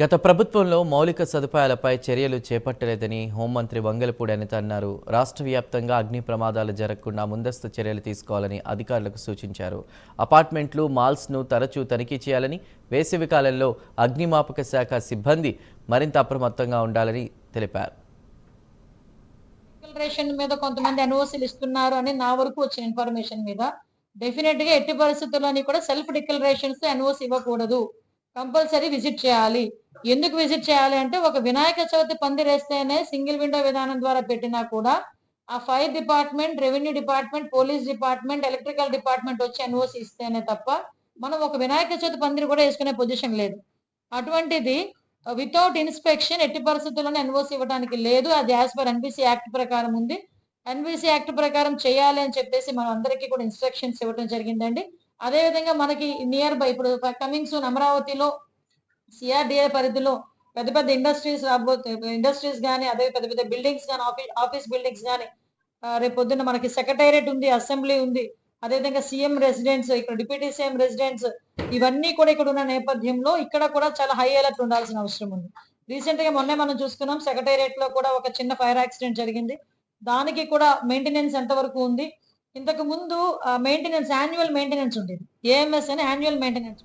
గత ప్రభుత్వంలో మౌలిక సదుపాయాలపై చర్యలు చేపట్టలేదని హోంమంత్రి వంగలపూడి అనిత అన్నారు. రాష్ట్ర వ్యాప్తంగా అగ్ని ప్రమాదాలు జరగకుండా ముందస్తు చర్యలు తీసుకోవాలని అధికారులకు సూచించారు. అపార్ట్మెంట్లు మాల్స్ను తరచూ తనిఖీ చేయాలని వేసవి కాలంలో అగ్నిమాపక శాఖ సిబ్బంది మరింత అప్రమత్తంగా ఉండాలని తెలిపారు. మీద కొంతమంది ఎన్ఓసీలు ఇస్తున్నారు అని నా వరకు వచ్చిన ఇన్ఫర్మేషన్ మీద. డెఫినెట్గా ఎట్టి పరిస్థితుల్లోని కూడా సెల్ఫ్ డిక్లరేషన్స్ ఎన్ఓసి ఇవ్వకూడదు. కంపల్సరీ విజిట్ చేయాలి. ఎందుకు విజిట్ చేయాలి అంటే ఒక వినాయక చవితి పందిరేస్తేనే సింగిల్ విండో విధానం ద్వారా పెట్టినా కూడా ఆ fire department revenue department police department electrical department వచ్చి ఎన్ఓసి ఇస్తేనే తప్ప మనం ఒక వినాయక చవితి పందిరి కూడా వేసుకునే పొజిషన్ లేదు. అటువంటిది uh, వితౌట్ ఇన్స్పెక్షన్ ఎట్టి పరిస్థితుల్లోనే ఎన్ఓసి ఇవ్వడానికి లేదు. అది యాజ్ పర్ ఎన్బిసి యాక్ట్ ప్రకారం ఉంది. ఎన్బిసి యాక్ట్ ప్రకారం చేయాలి అని చెప్పేసి మనం అందరికీ కూడా ఇన్స్ట్రక్షన్స్ ఇవ్వడం జరిగిందండి. అదే విధంగా మనకి నియర్ బై ఇప్పుడు కమింగ్ సూన్ అమరావతిలో సిఆర్డిఏ పరిధిలో పెద్ద పెద్ద ఇండస్ట్రీస్ రాబోతే ఇండస్ట్రీస్ కానీ అదే పెద్ద పెద్ద బిల్డింగ్స్ కానీ ఆఫీస్ ఆఫీస్ బిల్డింగ్స్ కానీ రేపు పొద్దున్న మనకి సెక్రటేరియట్ ఉంది అసెంబ్లీ ఉంది. అదేవిధంగా సీఎం రెసిడెన్స్ ఇక్కడ డిప్యూటీ సీఎం రెసిడెన్స్ ఇవన్నీ కూడా ఇక్కడ ఉన్న నేపథ్యంలో ఇక్కడ కూడా చాలా హై అలర్ట్ ఉండాల్సిన అవసరం ఉంది. రీసెంట్గా మొన్నే మనం చూసుకున్నాం సెక్రటేరియట్లో కూడా ఒక చిన్న ఫైర్ యాక్సిడెంట్ జరిగింది. దానికి కూడా మెయింటెనెన్స్ ఎంత వరకు ఉంది? ఇంతకు ముందు మెయింటెనెన్స్ యాన్యువల్ మెయింటెనెన్స్ ఉండేది. ఏఎంఎస్ అని యాన్యువల్ మెయింటెనెన్స్